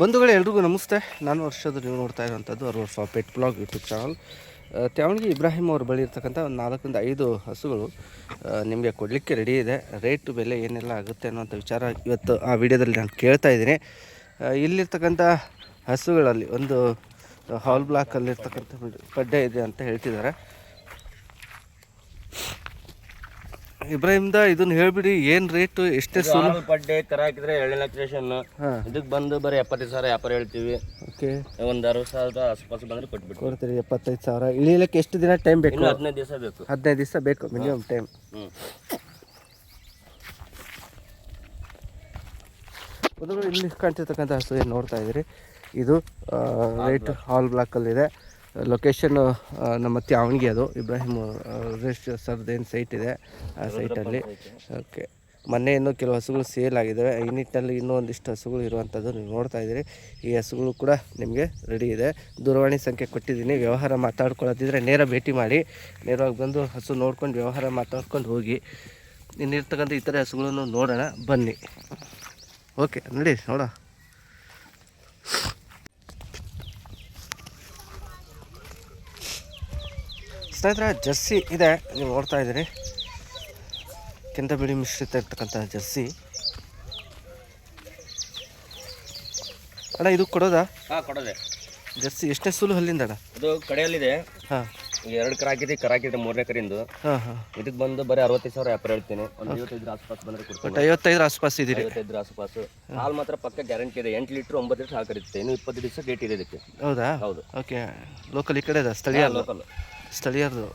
ಬಂಧುಗಳು, ಎಲ್ರಿಗೂ ನಮಸ್ತೆ. ನಾನು ವರ್ಷದ ನೀವು ನೋಡ್ತಾ ಇರುವಂಥದ್ದು ಅವ್ರ pet blog YouTube channel. Tyavanige Ibrahim ಅವ್ರ ಬಳಿ ಇರ್ತಕ್ಕಂಥ ಒಂದು ನಾಲ್ಕರಿಂದ ಐದು ಹಸುಗಳು ನಿಮಗೆ ಕೊಡಲಿಕ್ಕೆ ರೆಡಿ ಇದೆ. ರೇಟು ಬೆಲೆ ಏನೆಲ್ಲ ಆಗುತ್ತೆ ಅನ್ನೋಂಥ ವಿಚಾರ ಇವತ್ತು ಆ ವಿಡಿಯೋದಲ್ಲಿ ನಾನು ಕೇಳ್ತಾ ಇದ್ದೀನಿ. ಇಲ್ಲಿರ್ತಕ್ಕಂಥ ಹಸುಗಳಲ್ಲಿ ಒಂದು ಹಾಲ್ ಬ್ಲಾಕಲ್ಲಿರ್ತಕ್ಕಂಥ ಪಡ್ಡೆ ಇದೆ ಅಂತ ಹೇಳ್ತಿದ್ದಾರೆ. ಇಬ್ರಾಹಿಮ್ದ ಇದನ್ನ ಹೇಳ್ಬಿಡಿ ಏನ್ ರೇಟ್ ಎಷ್ಟೇ ಸು ಹಾಲ್ ಪಡ್ಡೆ ಕರ ಹಾಕಿದ್ರೆ ಎರಡು ಲಕ್ಷ ರೇಷನ್ ಇದಕ್ಕೆ ಬಂದು ಬರೀ ಎಪ್ಪತ್ತೈದು ಸಾವಿರ ವ್ಯಾಪಾರ ಹೇಳ್ತೀವಿ. ಓಕೆ. ಒಂದು ಅರವತ್ತು ಸಾವಿರದ ಆಸ್ಪಾಸ್ ಬಂದ್ರೆ ಕೊಟ್ಬಿಟ್ಟು ಕೊಡ್ತೀರಿ ಎಪ್ಪತ್ತೈದು ಸಾವಿರ. ಇಳಿಯಲಿಕ್ಕೆ ಎಷ್ಟು ದಿನ ಟೈಮ್ ಬೇಕು? ಇನ್ನು ಹದಿನೈದು ದಿವಸ ಬೇಕು. ಹದಿನೈದು ದಿವಸ ಬೇಕು ಮಿನಿಮಮ್ ಟೈಮ್ ಮೊದಲು ಇಲ್ಲಿ ಕಾಣ್ತಿರ್ತಕ್ಕಂಥ ಹಸು ಏನು ನೋಡ್ತಾ ಇದ್ದೀರಿ? ಇದು ರೈಟ್ ಹಾಲ್ ಬ್ಲಾಕಲ್ಲಿದೆ ಲೊಕೇಶನ್ ನಮ್ಮ ತ್ಯಾವಣಿಗೆ ಅದು. ಇಬ್ರಾಹಿಂ ರೇಷ್ ಸರ್ದೇನು ಸೈಟ್ ಇದೆ, ಆ ಸೈಟಲ್ಲಿ ಓಕೆ ಮೊನ್ನೆ ಇನ್ನೂ ಕೆಲವು ಹಸುಗಳು ಸೇಲ್ ಆಗಿದ್ದಾವೆ. ಈ ನಿಟ್ಟಿನಲ್ಲಿ ಇನ್ನೂ ಒಂದಿಷ್ಟು ಹಸುಗಳು ಇರುವಂಥದ್ದು ನೀವು ನೋಡ್ತಾ ಇದ್ದೀರಿ. ಈ ಹಸುಗಳು ಕೂಡ ನಿಮಗೆ ರೆಡಿ ಇದೆ. ದೂರವಾಣಿ ಸಂಖ್ಯೆ ಕೊಟ್ಟಿದ್ದೀನಿ. ವ್ಯವಹಾರ ಮಾತಾಡ್ಕೊಳ್ಳೋದಿದ್ರೆ ನೇರ ಭೇಟಿ ಮಾಡಿ. ನೇರವಾಗಿ ಬಂದು ಹಸು ನೋಡ್ಕೊಂಡು ವ್ಯವಹಾರ ಮಾತಾಡ್ಕೊಂಡು ಹೋಗಿ. ಇನ್ನಿರ್ತಕ್ಕಂಥ ಇತರೆ ಹಸುಗಳನ್ನು ನೋಡೋಣ. ಬನ್ನಿ. ಓಕೆ ನೋಡಿ ನೋಡ ಸ್ನೇಹಿತರೆ ಜರ್ಸಿ ಇದೆ. ನೀವು ನೋಡ್ತಾ ಇದ್ದೀರಿ. ಕೆಂದ ಬಿಳಿ ಮಿಶ್ರಿತ ಇರ್ತಕ್ಕಂಥ ಜರ್ಸಿ. ಅಣ್ಣ ಇದು ಕೊಡೋದಾ? ಹಾಂ ಕೊಡೋದೆ. ಜರ್ಸಿ ಎಷ್ಟೇ ಸುಲು ಹಲ್ಲಿಂದ ಅಣ್ಣ? ಅದು ಕಡೆಯಲ್ಲಿದೆ. ಹಾಂ. ಎರಡು ಕರ ಹಾಕಿದೆ ಕರ ಮೂರನೇ ಕರಿಂದು ಹಾಂ ಹಾಂ. ಇದಕ್ಕೆ ಬಂದು ಬರೀ ಅರವತ್ತೈದು ಸಾವಿರ ವ್ಯಾಪಾರ ಹೇಳ್ತೀನಿ. ಒಂದು ಐವತ್ತೈದು ಆಸ್ಪಾಸ್ ಬಂದ್ರೆ ಕೊಡ್ತೀನಿ. ಒಟ್ಟು ಐವತ್ತೈದರ ಆಸ್ಪಾಸ್ ಇದ್ದೀರಿ ಐವತ್ತೈದರ ಆಸ್ಪಾಸ್. ಹಾಲು ಮಾತ್ರ ಪಕ್ಕ ಗ್ಯಾರಂಟಿ ಇದೆ. ಎಂಟು ಲೀಟ್ರ್ ಒಂಬತ್ತು ಲೀಟ್ರ್ ಹಾಕಿರುತ್ತೆ ಕರೀತೆ ಇನ್ನು ಇಪ್ಪತ್ತು ದಿವಸ ಡೇಟ್ ಇದೆ ಇದಕ್ಕೆ. ಹೌದಾ? ಹೌದು. ಓಕೆ. ಲೋಕಲ್ ಈ ಕಡೆ ಇದೆ ಸ್ಥಳೀಯ ಲೋಕಲ್ ಸ್ಥಳೀಯರದು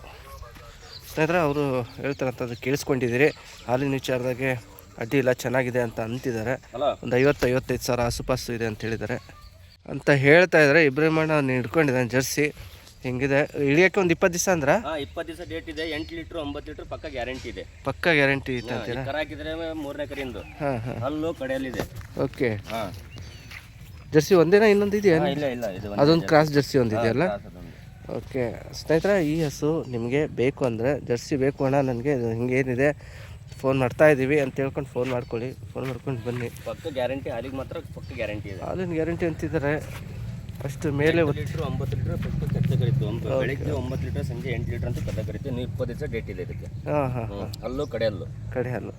ಸ್ನೇಹಿತರೆ ಅವರು ಹೇಳ್ತಾರಂಥದ್ದು ಕೇಳಿಸ್ಕೊಂಡಿದ್ದೀರಿ. ಹಾಲಿನ ವಿಚಾರದಾಗೆ ಅಡ್ಡಿ ಇಲ್ಲ ಚೆನ್ನಾಗಿದೆ ಅಂತ ಅಂತಿದ್ದಾರೆ. ಒಂದು ಐವತ್ತು ಐವತ್ತೈದು ಸಾವಿರ ಆಸುಪಾಸು ಇದೆ ಅಂತ ಹೇಳಿದ್ದಾರೆ. ಅಂತ ಹೇಳ್ತಾ ಇದ್ದಾರೆ. ಇಬ್ರಾಹಿಮಣ್ಣ ಅವ್ನು ಹಿಡ್ಕೊಂಡಿದ್ದಾನೆ ಜರ್ಸಿ. ಹಿಂಗಿದೆ? ಇಳಿಯೋಕ್ಕೆ ಒಂದು ಇಪ್ಪತ್ತು ದಿವಸ ಅಂದ್ರೆ? ಇಪ್ಪತ್ತು ದಿವಸ ಡೇಟ್ ಇದೆ. ಎಂಟು ಲೀಟ್ರ್ ಒಂಬತ್ತು ಲೀಟ್ರ್ ಪಕ್ಕ ಗ್ಯಾರಂಟಿ ಇದೆ. ಪಕ್ಕ ಗ್ಯಾರಂಟಿ ಇತ್ತು ಅಂತ ಅಂತೀರಾ ಕರ ಹಾಕಿದ್ರೆ ಮೂರನೇ ಕರಿಂದ ಹಲ್ಲು ಕಡೆಯಲ್ಲಿದೆ. ಓಕೆ. ಹಾಂ. ಜರ್ಸಿ ಒಂದೇನಾ ಇನ್ನೊಂದು ಇದೆಯಾ ಇಲ್ಲ ಇಲ್ಲ ಇದು ಅದೊಂದು ಕ್ರಾಸ್ ಜರ್ಸಿ ಒಂದು ಇದೆಯಲ್ಲ ಅದೊಂದು. ಓಕೆ. ಸ್ನೇಹಿತರೆ ಈ ಹಸು ನಿಮಗೆ ಬೇಕು ಅಂದರೆ ಜರ್ಸಿ ಬೇಕು ಅಣ್ಣ ನನಗೆ ಹಿಂಗೇನಿದೆ ಫೋನ್ ಮಾಡ್ತಾ ಇದ್ದೀವಿ ಅಂತ ಹೇಳ್ಕೊಂಡು ಫೋನ್ ಮಾಡ್ಕೊಳ್ಳಿ. ಫೋನ್ ಮಾಡ್ಕೊಂಡು ಬನ್ನಿ. ಪಕ್ಕ ಗ್ಯಾರಂಟಿ ಹಾಲಿಗೆ ಮಾತ್ರ ಪಕ್ಕ ಗ್ಯಾರಂಟಿ ಇದೆ. ಹಾಲಿನ ಗ್ಯಾರಂಟಿ ಅಂತಿದ್ದಾರೆ. ಫಸ್ಟ್ ಮೇಲೆ ಒಂದು ಲೀಟ್ರ್ ಒಂಬತ್ತು ಲೀಟ್ರ್ ಪಕ್ಕ ಕತ್ತೆ ಕರಿತು ಒಂದು ಬೆಳಿಗ್ಗೆ ಒಂಬತ್ತು ಲೀಟ್ರ್ ಸಂಜೆ ಎಂಟು ಲೀಟ್ರ್ ಅಂತ ಕತ್ತೆ ಕರಿತು ನೀವು ಇಪ್ಪತ್ತು ದಿವಸ ಡೇಟ್ ಇದೆ ಇದಕ್ಕೆ. ಹಾಂ ಹಾಂ ಅಲ್ಲೂ ಕಡೆ ಅಲ್ಲೂ ಕಡೆ ಅಲ್ಲೂ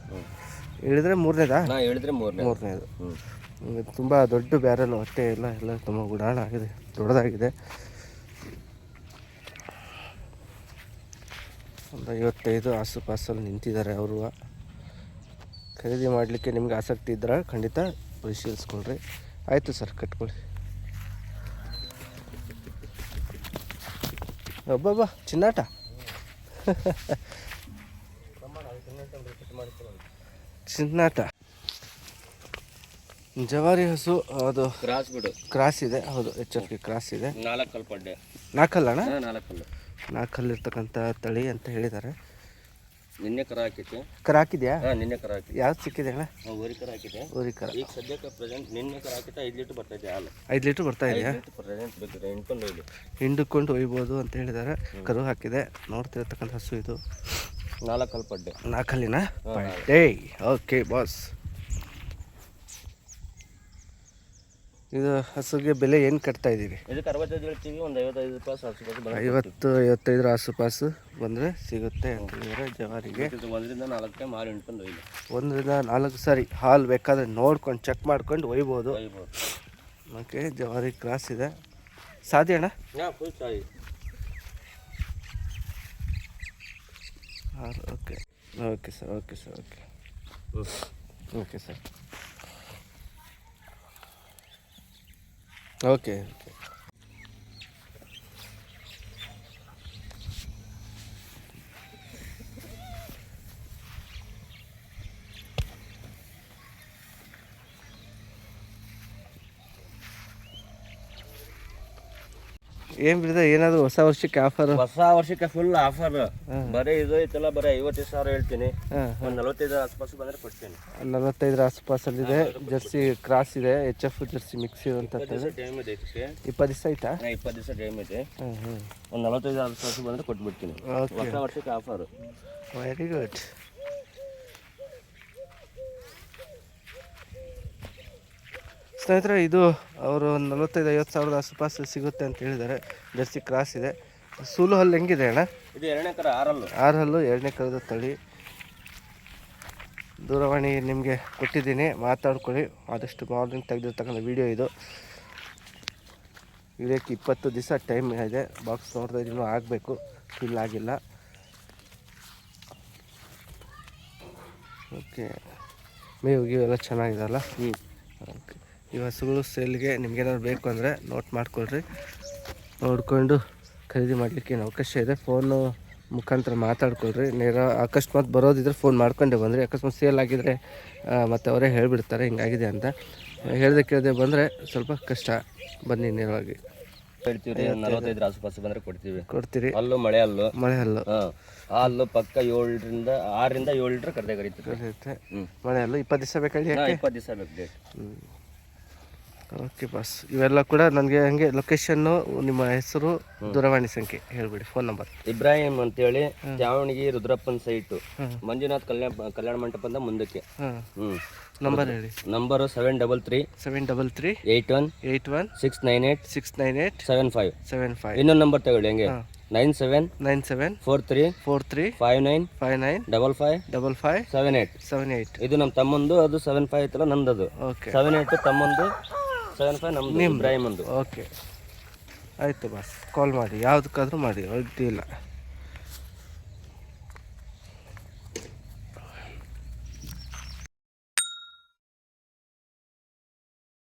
ಹೇಳಿದ್ರೆ ಮೂರನೇದಾ? ನಾ ಹೇಳಿದ್ರೆ ಮೂರನೇ ಮೂರನೇದು. ಹ್ಞೂ ತುಂಬ ದೊಡ್ಡ ಬ್ಯಾರಲ್ ಹೊಟ್ಟೆ ಎಲ್ಲ ಎಲ್ಲ ತುಂಬ ಗುಡಾಣ ಆಗಿದೆ ದೊಡ್ಡದಾಗಿದೆ. ಒಂದು ಐವತ್ತೈದು ಆಸುಪಾಸಲ್ಲಿ ನಿಂತಿದ್ದಾರೆ ಅವರು. ಖರೀದಿ ಮಾಡಲಿಕ್ಕೆ ನಿಮ್ಗೆ ಆಸಕ್ತಿ ಇದ್ದರೆ ಖಂಡಿತ ಪರಿಶೀಲಿಸ್ಕೊಳ್ರಿ. ಆಯಿತು ಸರ್ ಕಟ್ಕೊಳ್ಳಿ. ಒಬ್ಬಬ್ಬ ಚಿನ್ನಾಟ. ಚಿನ್ನಾಟ. ಜವಾರಿ ಹಸು ಅದು ಕ್ರಾಸ್ ಬಿಡು. ಕ್ರಾಸ್ ಇದೆ ಹೌದು ಎಚ್ ಎಫ್ ಕ್ರಾಸ್ ಇದೆ. ನಾಲ್ಕಲ್ಲ ಅಣ್ಣ ಹಾಂ ನಾಲ್ಕು ಕಲ್ಲು. ನಾಲ್ಕಲ್ಲಿರ್ತಕ್ಕಂಥ ತಳಿ ಅಂತ ಹೇಳಿದ್ದಾರೆ. ನಿನ್ನೆ ಕರ ಹಾಕಿತ್ತು. ಕರ ಹಾಕಿದ್ಯಾ? ಹಾಂ ನಿನ್ನೆ ಕರ ಹಾಕಿ ಯಾವ್ದು ಸಿಕ್ಕಿದೆ ಅಣ್ಣ? ಹಾಂ ಕರ ಹಾಕಿದೆ. ಊರಿ ಕರ. ಈಗ ಸದ್ಯಕ್ಕೆ ಪ್ರೆಸೆಂಟ್ ನಿನ್ನೆ ಕರ ಹಾಕಿತ್ತು ಐದು ಲೀಟ್ರ್ ಬರ್ತೈತೆ ಹಾಲು. ಐದು ಲೀಟ್ರ್ ಬರ್ತಾ ಇದೆಯಾ? ಪ್ರೆಸೆಂಟ್ ಬೇಕಿದೆ ಹಿಂಡ್ಕೊಂಡು ಹೋಗಿ ಹಿಂಡಕೊಂಡು ಒಯ್ಬೋದು ಅಂತ ಹೇಳಿದ್ದಾರೆ. ಕರು ಹಾಕಿದೆ. ನೋಡ್ತಿರ್ತಕ್ಕಂಥ ಹಸು ಇದು. ನಾಲ್ಕು ಪಡ್ಡೆ. ನಾಲ್ಕಲ್ಲಿನ? ಡೇಯ್ ಓಕೆ ಬಾಸ್ ಇದು ಹಸುಗೆ ಬೆಲೆ ಏನು ಕಟ್ತಾ ಇದಕ್ಕೆ ಅರವತ್ತೈದು ಹೇಳ್ತೀವಿ ಒಂದು ಐವತ್ತೈದು ರೂಪಾಯಿ ಆಸುಪಾಸು ಐವತ್ತು ಐವತ್ತೈದರ ಆಸುಪಾಸು ಬಂದರೆ ಸಿಗುತ್ತೆ ಅಂತ ಜವಾರಿಗೆ. ಇದು ಒಂದರಿಂದ ನಾಲ್ಕು ಟೈಮ್ ಹಾಲು ಹಿಂಡ್ಕೊಂಡು ಹೋಗಿ ಒಂದರಿಂದ ನಾಲ್ಕು ಸಾರಿ ಹಾಲು ಬೇಕಾದ್ರೆ ನೋಡ್ಕೊಂಡು ಚೆಕ್ ಮಾಡ್ಕೊಂಡು ಒಯ್ಬೋದು. ಒಯ್ಬೋದು. ಓಕೆ ಜವಾರಿ ಕ್ರಾಸ್ ಇದೆ. ಸಾಧ್ಯ ಅಣ್ಣ? ಫುಲ್ ಹಾಂ okay. Okay sir okay sir okay. Okay sir. Okay ಏನು ಬಿಡಿದೆ ಏನಾದ್ರು ಹೊಸ ವರ್ಷಕ್ಕೆ ಆಫರ್ ಹೊಸ ವರ್ಷಕ್ಕೆ ಫುಲ್ ಆಫರ್ ಬರೀ ಇದು ಐತಲ್ಲ ಬರೀ ಐವತ್ತೈದು ಸಾವಿರ ಹೇಳ್ತೀನಿ. ಒಂದು ನಲವತ್ತೈದು ಆಸ್ಪಾಸು ಬಂದರೆ ಕೊಡ್ತೀನಿ. ನಲವತ್ತೈದರ ಆಸುಪಾಸಲ್ಲಿದೆ ಜರ್ಸಿ ಕ್ರಾಸ್ ಇದೆ ಎಚ್ ಎಫ್ ಜರ್ಸಿ ಮಿಕ್ಸ್ ಇದೆ ಅಂತ ಟೈಮ್ ಇದೆ ಇದಕ್ಕೆ. ಇಪ್ಪತ್ತು ದಿವಸ ಆಯ್ತಾ? ಇಪ್ಪತ್ತು ದಿವಸ ಟೈಮ್ ಇದೆ. ಒಂದು ನಲವತ್ತೈದು ಆಸ್ಪಾಸು ಬಂದ್ರೆ ಕೊಟ್ಬಿಡ್ತೀನಿ. ಹೊಸ ವರ್ಷಕ್ಕೆ ಆಫರ್ ವೆರಿ ಗುಡ್ ಸ್ನೇಹಿತರೆ ಇದು ಅವರು ಒಂದು ನಲವತ್ತೈದು ಐವತ್ತು ಸಾವಿರದ ಆಸುಪಾಸು ಸಿಗುತ್ತೆ ಅಂತ ಹೇಳಿದ್ದಾರೆ. ಜರ್ಸಿ ಕ್ರಾಸ್ ಇದೆ. ಸೂಲು ಹಲ್ಲು ಹೆಂಗಿದೆ ಅಣ್ಣ? ಇದು ಎರಡನೇ ಕರ ಆರಲ್ಲು. ಆರು ಹಲ್ಲು ಎರಡನೇ ಕರದ ತಳಿ. ದೂರವಾಣಿ ನಿಮಗೆ ಕೊಟ್ಟಿದ್ದೀನಿ. ಮಾತಾಡ್ಕೊಳ್ಳಿ. ಆದಷ್ಟು ಮಾರ್ನಿಂಗ್ ತೆಗೆದಿರ್ತಕ್ಕಂಥ ವಿಡಿಯೋ ಇದು. ವಿಡಿಯೋಕ್ಕೆ ಇಪ್ಪತ್ತು ದಿವಸ ಟೈಮ್ ಇದೆ. ಬಾಕ್ಸ್ ನೋಡ್ತಾ ಇನ್ನೂ ಆಗಬೇಕು. ಫಿಲ್ ಆಗಿಲ್ಲ. ಓಕೆ ಮೇವು ಗೀವು ಎಲ್ಲ ಚೆನ್ನಾಗಿದೆಲ್ಲ ಹ್ಞೂ ಓಕೆ ಈ ಹಸುಗಳು ಸೇಲ್ಗೆ ನಿಮ್ಗೇನಾದ್ರು ಬೇಕು ಅಂದರೆ ನೋಟ್ ಮಾಡ್ಕೊಳ್ರಿ. ನೋಡಿಕೊಂಡು ಖರೀದಿ ಮಾಡಲಿಕ್ಕೆ ಏನು ಅವಕಾಶ ಇದೆ. ಫೋನು ಮುಖಾಂತರ ಮಾತಾಡ್ಕೊಳ್ರಿ. ನೇರ ಅಕಸ್ಮಾತ್ ಬರೋದಿದ್ರೆ ಫೋನ್ ಮಾಡ್ಕೊಂಡೆ ಬಂದರೆ ಅಕಸ್ಮಾತ್ ಸೇಲ್ ಆಗಿದ್ರೆ ಮತ್ತೆ ಅವರೇ ಹೇಳಿಬಿಡ್ತಾರೆ ಹಿಂಗಾಗಿದೆ ಅಂತ. ಹೇಳ್ದೆ ಕೇಳದೆ ಬಂದರೆ ಸ್ವಲ್ಪ ಕಷ್ಟ. ಬನ್ನಿ ನೇರವಾಗಿ. ಹೇಳ್ತೀವಿ ಒಂದು ಆಸುಪಾಸು ಬಂದರೆ ಕೊಡ್ತೀವಿ. ಕೊಡ್ತೀರಿ. ಅಲ್ಲೂ ಮಳೆ ಹಲ್ಲು. ಮಳೆ ಹಲ್ಲು. ಹಾಲು ಪಕ್ಕ ಏಳರಿಂದ ಆರರಿಂದ ಏಳು ಲೀಟ್ರ್ ಕರೆದೇ ಕರೀತೀವಿ ಮಳೆ ಹಲ್ಲು ಇಪ್ಪತ್ತು ದಿವಸ ಬೇಕಾಗಿ ಹಾಂ ಇಪ್ಪತ್ತು ದಿವಸ ಬೇಕು ಓಕೆ ಬಾಸ್ ಇವೆಲ್ಲ ಕೂಡ ನನಗೆ ಹಂಗೆ ಲೊಕೇಶನ್ನು ನಿಮ್ಮ ಹೆಸರು ದೂರವಾಣಿ ಸಂಖ್ಯೆ. ಹೇಳ್ಬಿಡಿ ಫೋನ್ ನಂಬರ್ ಇಬ್ರಾಹಿಂ ಅಂತೇಳಿ ತ್ಯಾವಣಿಗೆ ರುದ್ರಪ್ಪನ ಸೈಟು. ಮಂಜುನಾಥ್ ಕಲ್ಯಾಣ ಕಲ್ಯಾಣ ಮಂಟಪದ ಮುಂದಕ್ಕೆ. ಹ್ಞೂ ನಂಬರ್ ಹೇಳಿ. Number seven double three seven double three eight one eight one six nine eight six nine eight seven five seven five ಇನ್ನೊಂದು ನಂಬರ್ ತಗೊಳ್ಳಿ ಹಂಗೆ. Nine seven nine seven four three four three five nine five nine double five double five seven eight seven eight ಇದು ನಮ್ಮ ತಮ್ಮಂದು ಅದು seven five ಐತಲ್ಲ ನಂದದು okay seven eight ತಮ್ಮಂದು. ಸೆವೆನ್ ಫೈವ್ ಇಬ್ರಾಹಿಮ್ ಒಂದು ಓಕೆ ಆಯಿತು ಬಾಸ್ ಕಾಲ್ ಮಾಡಿ. ಯಾವುದಕ್ಕಾದ್ರೂ ಮಾಡಿ. ಅಡ್ಡಿ ಇಲ್ಲ